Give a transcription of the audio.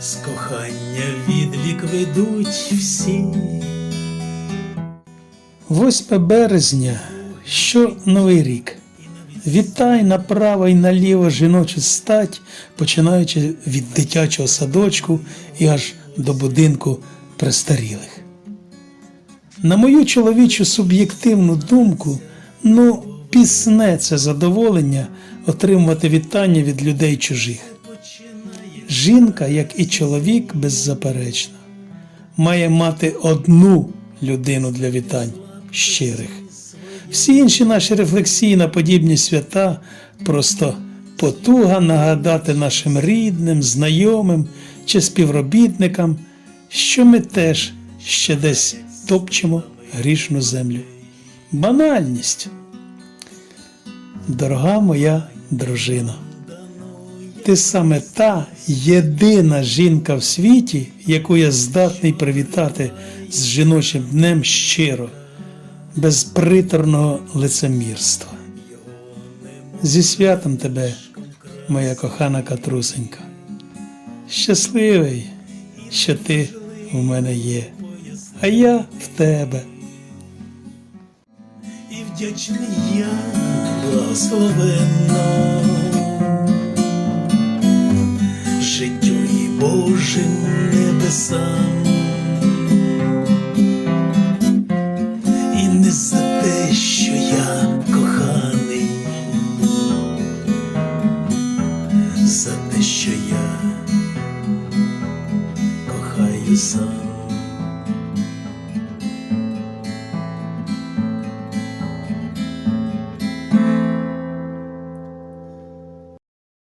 З кохання відлік ведуть всі. 8 березня, що новий рік. Вітай направо і наліво жіночу стать, починаючи від дитячого садочку і аж до будинку престарілих. На мою чоловічу суб'єктивну думку, ну, пісне це задоволення отримувати вітання від людей чужих. Жінка, як і чоловік, беззаперечно, має мати одну людину для вітань щирих. Всі інші наші рефлексії на подібні свята просто потуга нагадати нашим рідним, знайомим чи співробітникам, що ми теж ще десь топчемо грішну землю. Банальність. Дорога моя дружина. Ти саме та єдина жінка в світі, яку я здатний привітати з жіночим днем щиро, без приторного лицемірства. Зі святом тебе, моя кохана катрусенька. Щасливий, що ти в мене є, а я в тебе. І вдячний я благословенно Божим небесам. І не за те, що я коханий, за те, що я кохаю сам.